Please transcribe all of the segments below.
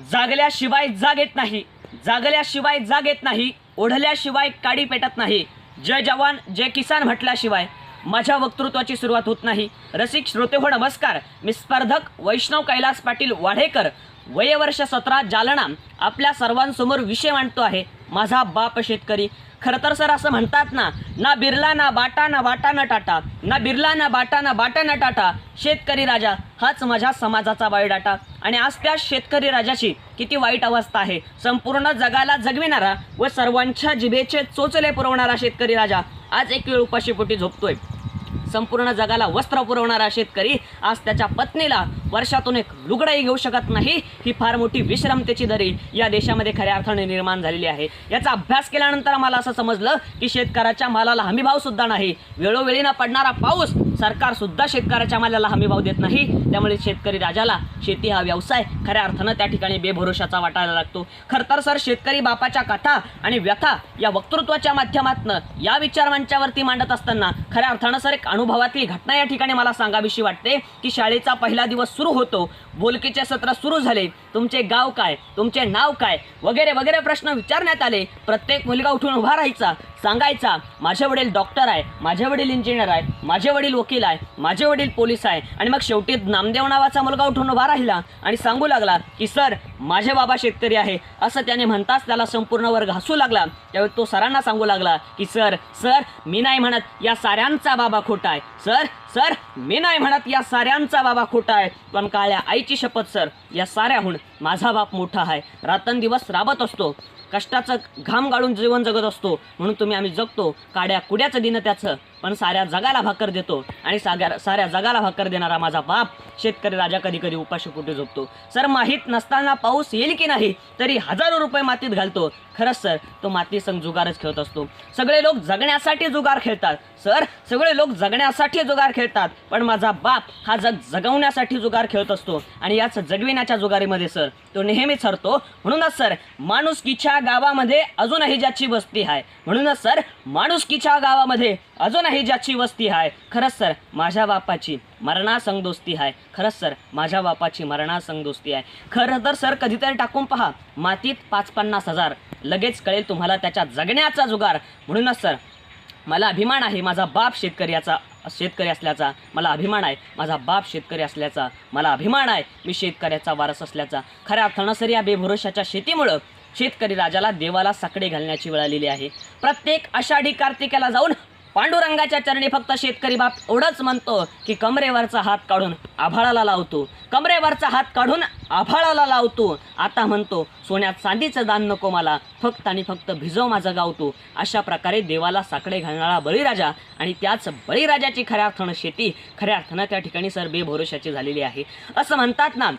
जागल्याशिवाय जाग येत नाही. जागल्याशिवाय जाग येत नाही. ओढल्याशिवाय काडी पेटत नाही. जय जवान जय किसान म्हटल्याशिवाय माझ्या वक्तृत्वाची सुरुवात होत नाही. रसिक श्रोते हो नमस्कार. मी स्पर्धक वैष्णव कैलास पाटील वाढेकर वयवर्ष सतरा जालना आपल्या सर्वांसमोर विषय मांडतो आहे. माझा बाप शेतकरी. खरं तर सर असं म्हणतात ना ना बिरला ना बाटा ना वाटा ना टाटा. ना बिरला ना बाटा ना बाटा ना टाटा. शेतकरी राजा हाच माझ्या समाजाचा बायोडाटा. आणि आज त्या शेतकरी राजाची किती वाईट अवस्था आहे. संपूर्ण जगाला जगविणारा व सर्वांच्या जिभेचे चोचले पुरवणारा शेतकरी राजा. आज एक वेळ उपाशीपोटी झोपतोय. संपूर्ण जगाला वस्त्र पुरवणारा शेतकरी आज त्याच्या पत्नीला वर्षातून एक लुगडाही घेऊ शकत नाही. ही फार मोठी विश्रमतेची दरी या देशामध्ये खऱ्या अर्थाने निर्माण झालेली आहे. याचा अभ्यास केल्यानंतर मला असं समजलं की शेतकऱ्याच्या मालाला हमीभावसुद्धा नाही. वेळोवेळी न पडणारा पाऊस सरकार सुद्धा शेतकऱ्याच्या मालाला हमीभाव देत नाही. त्यामुळे शेतकरी राजाला शेती हा व्यवसाय खऱ्या अर्थानं त्या ठिकाणी बेभरोशाचा वाटायला लागतो. खर तर सर शेतकरी बापाच्या कथा आणि व्यथा या वक्तृत्वाच्या माध्यमातनं या विचारमंचावरती मांडत असताना खऱ्या अर्थानं सर एक अनुभवातली घटना या ठिकाणी मला सांगावीशी वाटते की शाळेचा पहिला दिवस सुरू होतो. बोलकीचे सत्र सुरू झाले. तुमचे गाव काय? तुमचे नाव काय? वगैरे वगैरे प्रश्न विचारण्यात आले. प्रत्येक मुलगा उठून उभा राहायचा सांगायचा माझे वडील डॉक्टर आहे माझे वडील इंजिनियर आहे माझे वडील वकील आहे माझे वडील पोलीस आहे. आणि मग शेवटी नामदेव नावाचा मुलगा उठून उभा राहिला आणि सांगू लागला की सर माझे बाबा शेतकरी आहे. असं त्याने म्हणताच त्याला संपूर्ण वर्ग हसू लागला. त्यावेळी तो सरांना सांगू लागला की सर सर मी नाही म्हणत या साऱ्यांचा बाबा खोटा आहे. सर सर मी नाही म्हणत या साऱ्यांचा बाबा खोटा आहे. पण काळ्या आईची शपथ सर. या साऱ्याहून माझा बाप मोठा आहे. रात्रंदिवस राबत असतो. कष्टाचं घाम गाळून जीवन जगत असतो. म्हणून तुम्ही आम्ही जगतो. काड्या कुड्याचं दिन त्याचं. पण साऱ्या जगाला भाकर देतो आणि साग्या साऱ्या जगाला भाकर देणारा माझा बाप शेतकरी राजा कधी कधी उपाशी कुठे झोपतो. सर माहीत नसताना पाऊस येईल की नाही तरी हजारो रुपये मातीत घालतो. खरंच सर तो माती संग जुगारच खेळत असतो. सगळे लोक जगण्यासाठी जुगार खेळतात. सर सगळे लोक जगण्यासाठी जुगार खेळतात. पण माझा बाप हा जग जगवण्यासाठी जुगार खेळत असतो. आणि याच जगविण्याच्या जुगारीमध्ये सर तो नेहमीच हरतो. म्हणूनच सर माणुसकीच्या गावामध्ये अजूनही ज्याची वस्ती आहे. म्हणूनच सर माणुसकीच्या गावामध्ये अजून नाही ज्याची वस्ती आहे खरंच सर माझ्या बापाची मरणासंग दोस्ती आहे खरंच सर माझ्या बापाची मरणासंग दोस्ती आहे खरं तर सर कधीतरी टाकून पहा. मातीत पाच पन्नास हजार. लगेच कळेल तुम्हाला त्याच्या जगण्याचा जुगार. म्हणूनच सर मला अभिमान आहे माझा बाप शेतकरी याचा शेतकरी असल्याचा. मला अभिमान आहे माझा बाप शेतकरी असल्याचा. मला अभिमान आहे मी शेतकऱ्याचा वारस असल्याचा. खऱ्या अर्थानं सर या बेभरोशाच्या शेतीमुळं शेतकरी राजाला देवाला साकडे घालण्याची वेळ आलेली आहे. प्रत्येक आषाढी कार्तिकेला जाऊन पांडुरंगाच्या चरणी फक्त शेतकरी बाप एवढंच म्हणतो की कमरेवरचा हात काढून आभाळाला लावतो. कमरेवरचा हात काढून आभाळाला लावतो. आता म्हणतो सोन्यात चांदीचं दान नको मला फक्त आणि फक्त भिजव माझं गावतो अशा प्रकारे देवाला साकडे घालणारा बळीराजा आणि त्याच बळीराजाची खऱ्या अर्थानं शेती खऱ्या अर्थानं त्या ठिकाणी सर बेभरोशाची झालेली आहे. असं म्हणतात ना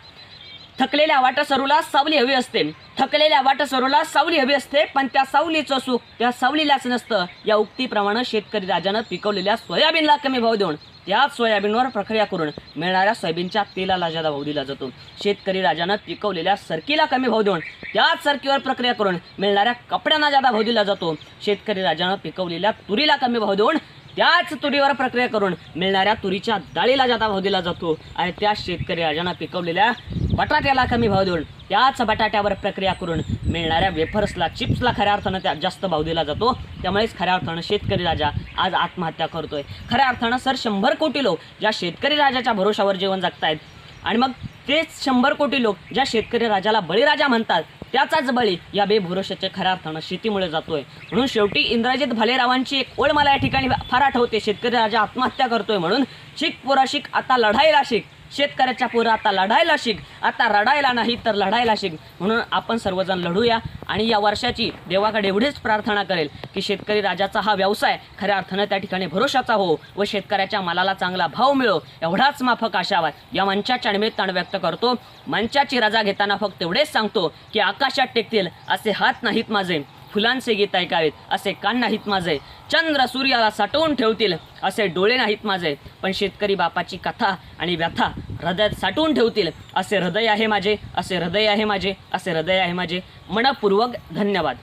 थकलेल्या वाटसरूला सावली हवी असते. थकलेल्या वाटसरूला सावली हवी असते पण त्या सावलीचं सुख त्या सावलीलाच नसतं. या उक्तीप्रमाणे शेतकरी राजानं पिकवलेल्या सोयाबीनला कमी भाव देऊन त्याच सोयाबीनवर प्रक्रिया करून मिळणाऱ्या सोयाबीनच्या तेलाला जादा भाव दिला जातो. शेतकरी राजानं पिकवलेल्या सरकीला कमी भाव देऊन त्याच सरकीवर प्रक्रिया करून मिळणाऱ्या कपड्यांना जादा भाव दिला जातो. शेतकरी राजानं पिकवलेल्या तुरीला कमी भाव देऊन त्याच तुरीवर प्रक्रिया करून मिळणाऱ्या तुरीच्या डाळीला जादा भाव दिला जातो. आणि त्या शेतकरी राजांना पिकवलेल्या बटाट्याला कमी भाव देऊन त्याच बटाट्यावर प्रक्रिया करून मिळणाऱ्या वेफर्सला चिप्सला खऱ्या अर्थानं त्या जास्त भाव दिला जातो. त्यामुळेच खऱ्या अर्थानं शेतकरी राजा आज आत्महत्या करतोय. खऱ्या अर्थानं सर शंभर कोटी लोक ज्या शेतकरी राजाच्या भरोशावर जीवन जगतायत आणि मग तेच शंभर कोटी लोक ज्या शेतकरी राजाला बळीराजा म्हणतात त्याचाच बळी या बेभरोशाच्या खऱ्या अर्थानं शेतीमुळे जातोय. म्हणून शेवटी इंद्रजित भालेरावांची एक ओळ मला या ठिकाणी फार आठवते शेतकरी राजा आत्महत्या करतोय म्हणून शिक पोरा शिक आता लढाईला शिक. शेतकऱ्याच्या पोरं आता लढायला शिक. आता रडायला नाही तर लढायला शिक. म्हणून आपण सर्वजण लढूया आणि या वर्षाची देवाकडे एवढीच प्रार्थना करेल की शेतकरी राजाचा हा व्यवसाय खऱ्या अर्थानं त्या ठिकाणी भरोशाचा हो व शेतकऱ्याच्या मालाला चांगला भाव मिळो एवढाच माफक आशावा या मंचाच्या निमित्तानं व्यक्त करतो. मंचाची रजा घेताना फक्त एवढेच सांगतो की आकाशात टेकतील असे हात नाहीत माझे. फुलांचे गीत ऐकावेत असे कान नाहीत माझे. चंद्र सूर्याला साठवून ठेवतील असे डोळे नाहीत माझे. पण शेतकरी बापाची कथा आणि व्यथा हृदयात साठवून ठेवतील. असे हृदय आहे माझे असे हृदय आहे माझे असे हृदय आहे माझे. मनपूर्वक धन्यवाद.